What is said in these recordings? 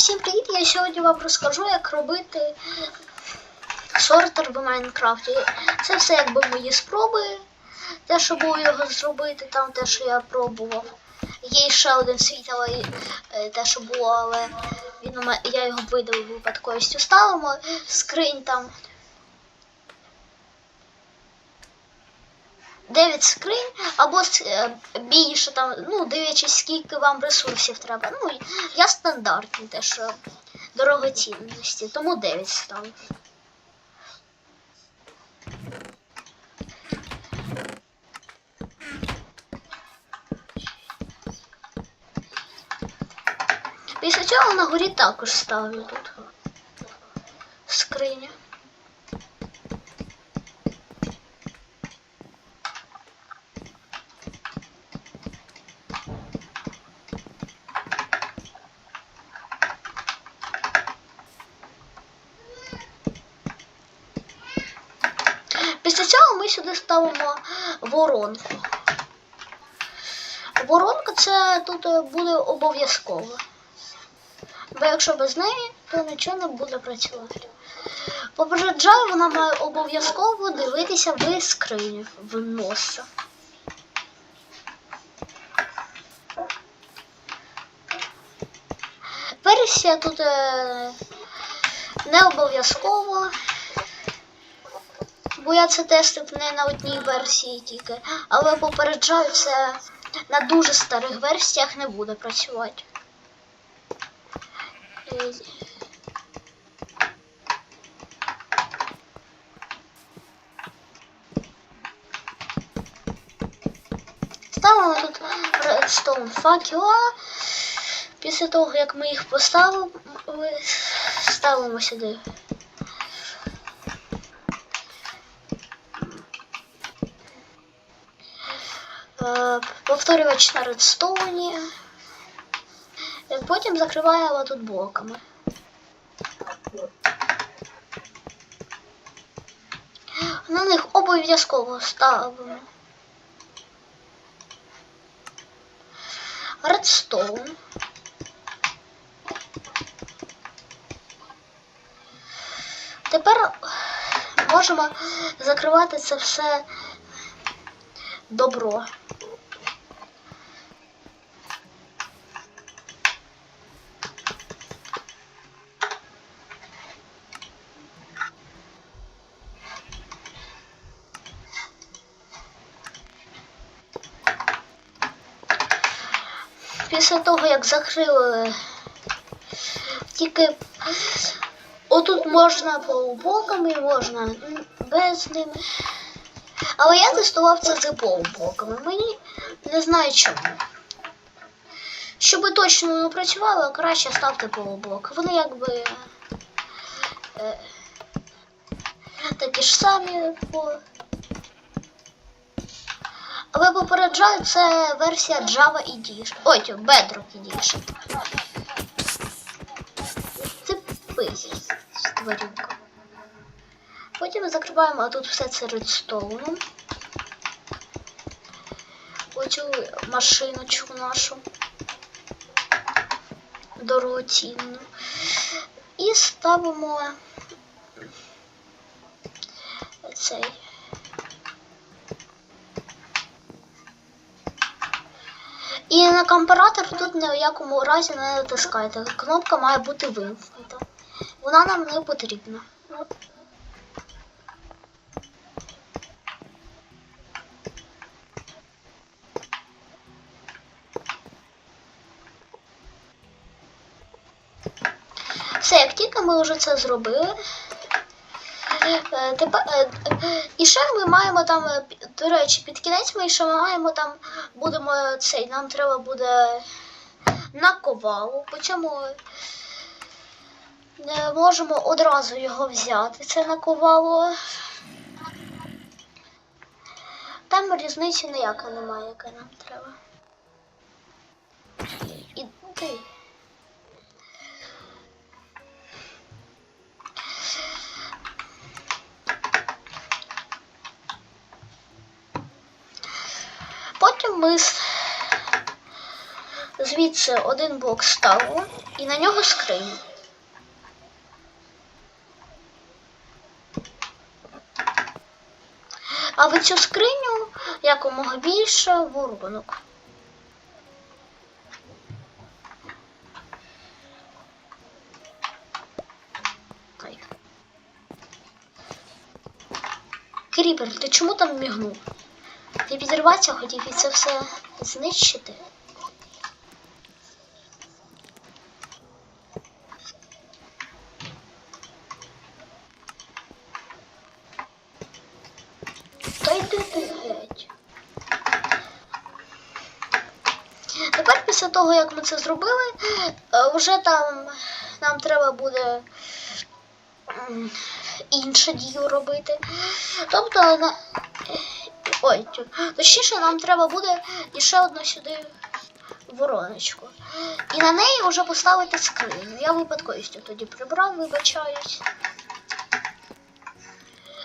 всім привіт! Я сьогодні вам розкажу, як робити сортер в Майнкрафті. Це все якби мої спроби. Те, що було його зробити, там те, що я пробував. Є ще один світлий, е, те, що було, але він я його видав випадковістю. Ставимо скринь там. 9 скринь, або е, більше там, ну, дивлячись, скільки вам ресурсів треба. Ну, я стандартний те, що дорогоцінності, тому 9 ставлю. Після цього на горі також ставлю тут скриня. Після цього ми сюди ставимо воронку. Воронка це тут е, буде обов'язково. Бо якщо без неї, то нічого не буде працювати. Попереджаю, вона має обов'язково дивитися в скриню в носа. Версія тут е, не обов'язково. Бо я це тестив не на одній версії тільки, але попереджаю, це на дуже старих версіях не буде працювати. Ставимо тут redstone факела. Після того, як ми їх поставили, ставимо сюди Е, повторювач на редстоуні. Потім закриваємо тут блоками. На них обов'язково ставимо. Редстоун. Тепер можемо закривати це все добро. Після того, як закрили тільки отут можна полублоками, можна без ними. Але я тестував це з полублоками. Мені не знаю чому. Щоб точно воно працювало, краще ставте полублок. Вони якби е, такі ж самі по. Але попереджаю, це версія Java Edition. Ой, тьо, Bedrock Edition. Це пись тварюка. Потім ми закриваємо, а тут все це редстоуном. Оцю машиночку нашу. Дорогоцінну. І ставимо цей. І на компаратор тут ні в якому разі не натискайте. Кнопка має бути вимкнута. Вона нам не потрібна. Все, як тільки ми вже це зробили. е, Тепер, е, і ще ми маємо там, е, до речі, під кінець ми ще маємо там, будемо цей, нам треба буде на ковалу, почому не можемо одразу його взяти, це на ковалу. Там різниці ніяка немає, яка нам треба. І ти. Потім ми звідси один блок ставимо і на нього скриню. А в цю скриню якомога більше воронок. Кріпер, ти чому там мігнув? Ти підірватися хотів і це все знищити? Та йди ти геть. Тепер після того, як ми це зробили, е, вже там нам треба буде м, іншу дію робити. Тобто. Ой, точніше, нам треба буде іще одну сюди вороночку. І на неї вже поставити скриню. Я випадковістю тоді прибрав, вибачаюсь.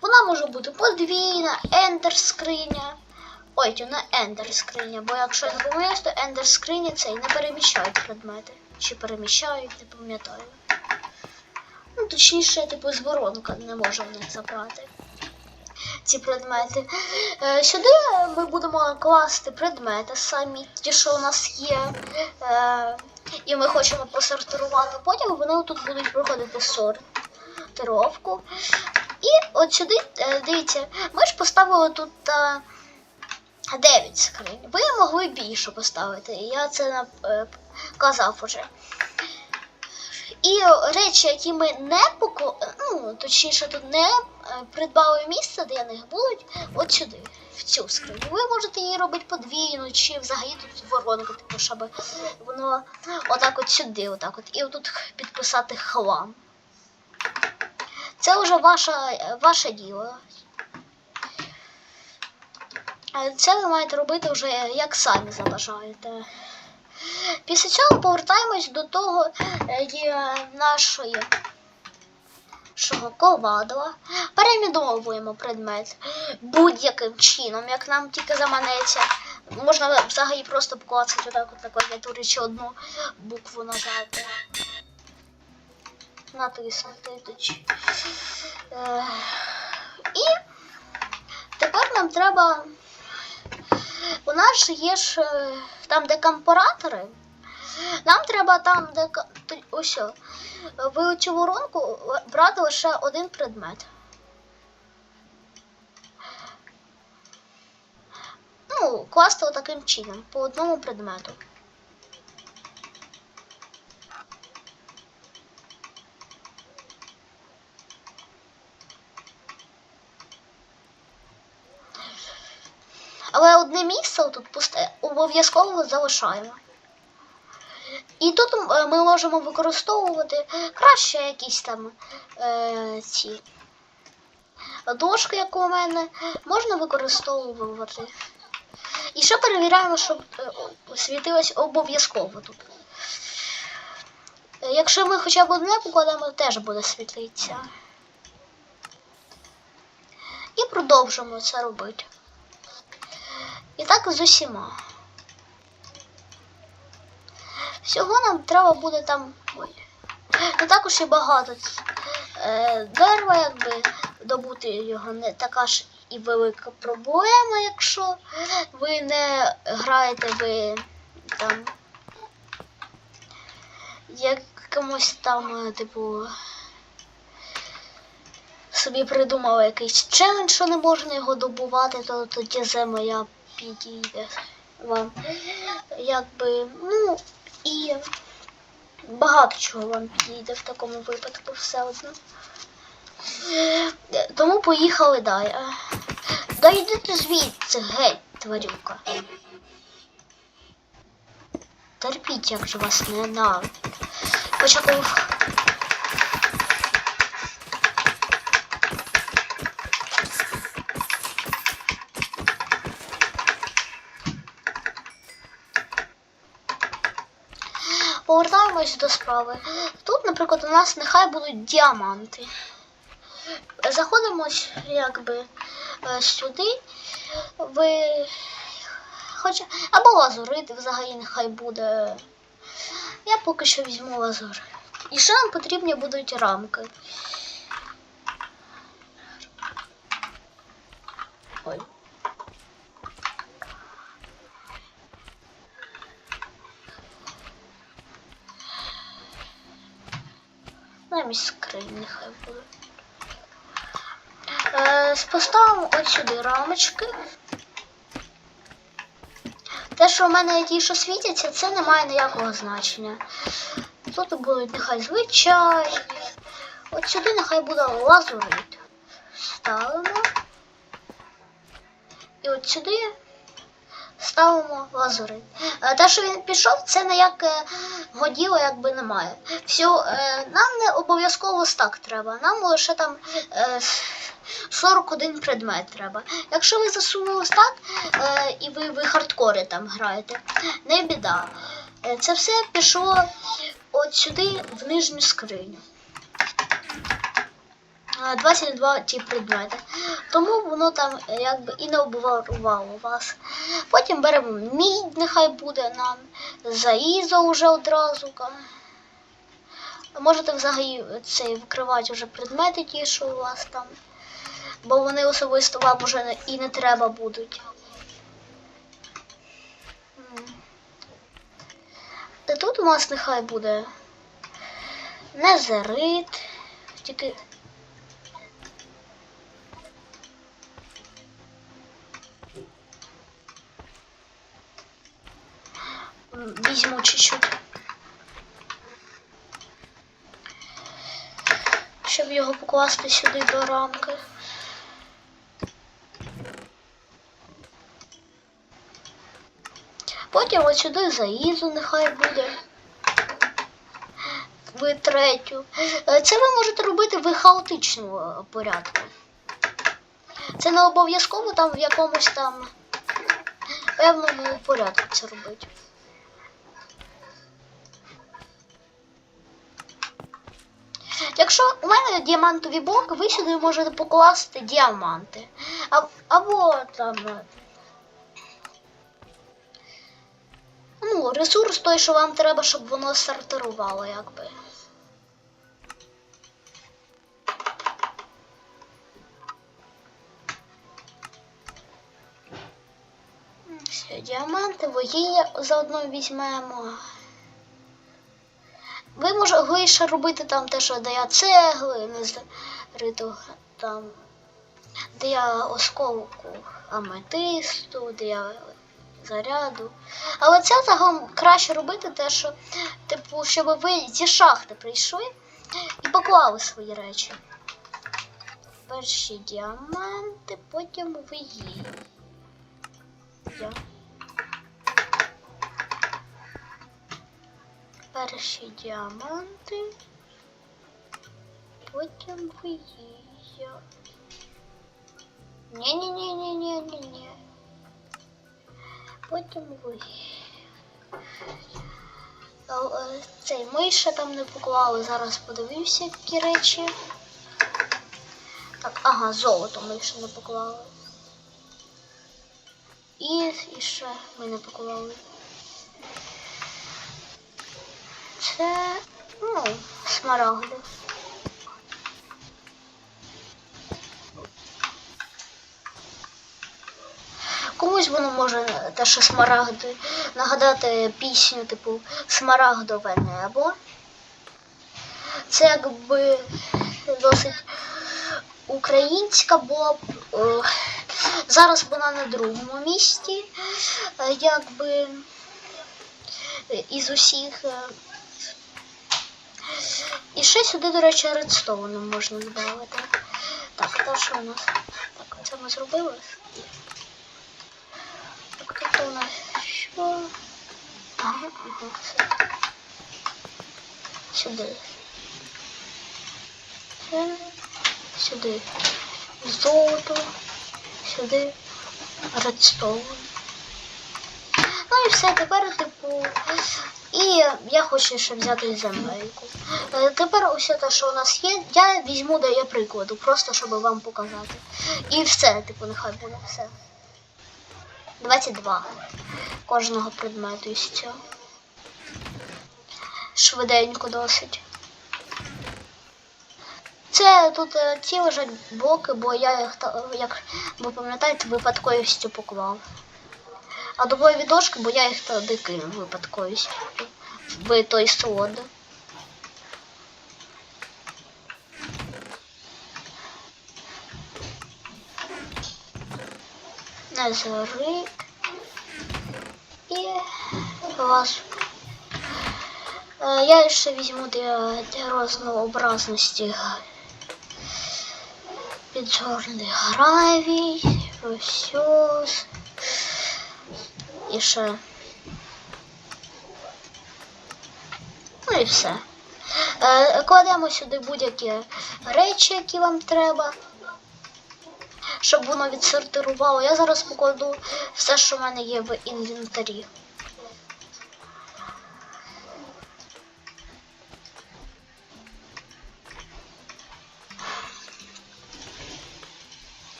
Вона може бути подвійна, ендер скриня. Ой, не ендер скриня, бо якщо я не помиляюсь, то ендер скриня це і не переміщають предмети. Чи переміщають, не пам'ятаю. Ну, точніше, типу, з воронка не може в них забрати ці предмети. Е, сюди ми будемо класти предмети самі, ті, що у нас є. Е, і ми хочемо просортувати. Потім вони тут будуть проходити сортировку. І от сюди, е, дивіться, ми ж поставили тут е, 9 скринь. Ви могли більше поставити. Я це казав уже. І речі, які ми не поко... ну, точніше, тут не е, придбали місце для них, будуть от сюди, в цю скриню. Ви можете її робити подвійну, чи взагалі тут воронку, типу, щоб воно отак от сюди, отак от, і отут підписати хлам. Це вже ваша, ваше діло. Е, Це ви маєте робити вже як самі забажаєте. Після цього повертаємось до того е, нашої нашого ковадла. Перейменовуємо предмет будь-яким чином, як нам тільки заманеться. Можна взагалі просто поклацати отак от на клавіатурі чи одну букву нажати. Натиснути. Е, І тепер нам треба. У нас є ж е, там, де компаратори. Нам треба там, де ось. о, воронку брати лише один предмет. Ну, класти таким чином, по одному предмету. Але одне місце тут пусте обов'язково залишаємо. І тут е, ми можемо використовувати краще якісь там е, ці дошки, як у мене, можна використовувати. І ще перевіряємо, щоб е, світилось обов'язково тут. Е, Якщо ми хоча б одне покладемо, теж буде світлитися. І продовжимо це робити. І так з усіма. Всього нам треба буде там. Ой. Не також і багато е, дерева, якби добути його не така ж і велика проблема, якщо ви не граєте ви там якомусь там, е, типу, собі придумали якийсь челендж, що не можна його добувати, то тоді земля підійде вам. Якби, ну, і багато чого вам підійде в такому випадку все одно. Тому поїхали далі. Да йдите звідси, геть, тварюка. Терпіть, як же вас не на. Початку. Повертаємось до справи. Тут, наприклад, у нас нехай будуть діаманти. Заходимо якби е, сюди. Ви хоча. Або лазурит взагалі нехай буде. Я поки що візьму лазур. І ще нам потрібні будуть рамки. Ой. Замість скринь нехай буде. Е, поставимо от сюди рамочки. Те, що в мене ті, що світяться, це не має ніякого значення. Тут будуть нехай звичайні. От сюди нехай буде лазурит. Ставимо. І от сюди ставимо лазурит. Е, Те, що він пішов, це ніяке годіло якби немає. Все, е, нам не обов'язково стак треба. Нам лише там е, 41 предмет треба. Якщо ви засунули стак е, і ви, ви хардкори там граєте, не біда. Е, це все пішло от сюди в нижню скриню. Е, 22 ті предмети. Тому воно там е, якби і не обварувало вас. Потім беремо мідь, нехай буде нам, заїзо вже одразу. Можете взагалі цей вкривати вже предмети ті, що у вас там. Бо вони особисто вам не- і не треба будуть. Та тут у нас нехай буде незерит, тільки візьму чуть-чуть. Щоб його покласти сюди до рамки. Потім от сюди заїзу нехай буде. Ви третю. Е, Це ви можете робити в хаотичному е, порядку. Це не обов'язково там в якомусь там певному порядку це робити. Якщо у мене діамантові блоки, ви сюди можете покласти діаманти. А, або там. е, Ну, ресурс той, що вам треба, щоб воно сортирувало, якби. Все, діаманти, вугілля заодно візьмемо. Ви могли ще робити там те, що де я цегли, не зриту там, де я осколку аметисту, де я заряду. Але це загалом краще робити те, що, типу, щоб ви зі шахти прийшли і поклали свої речі. Перші діаманти, потім вугілля. Перші діаманти, потім вугілля. Ні-ні-ні-ні-ні-ні-ні. Потім. А, е, Цей ми ще там не поклали. Зараз подивився, які речі. Так, ага, золото ми ще не поклали. І, і ще ми не поклали. Це, ну, смарагди. Комусь воно може те, що смарагди нагадати пісню, типу Смарагдове небо. Це якби досить українська була б. е, Зараз вона на другому місці. е, Якби е, із усіх. І ще сюди, до речі, редстоуном можна додати. Так, то що у нас? Так, це ми зробили. Так, тут у нас що? Ага, ага, все. Сюди. Сюди. Золото. Сюди. Редстоун. Ну і все, тепер, типу. І я хочу ще взяти земельку. Е, Тепер усе те, що у нас є, я візьму для прикладу, просто щоб вам показати. І все, типу, нехай буде все. 22 кожного предмету із цього. Швиденько досить. Це тут е, ці лежать блоки, бо я їх, як ви пам'ятаєте, випадковістю поклав. А дубові дошки, бо я їх туди кинув випадковістю. В той слот. Назарик. І вас. Е, Я ще візьму для, для разнообразності піджорний гравій, розсьос. І ще. Ну і все. Е, Кладемо сюди будь-які речі, які вам треба. Щоб воно відсортирувало. Я зараз покладу все, що в мене є в інвентарі.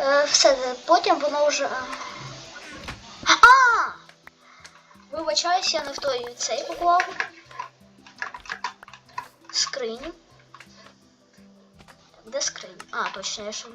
Е, Все, потім воно вже. Вибачаюсь, я не в той цей поклав. Скриню. Де скринь? А, точно, я ж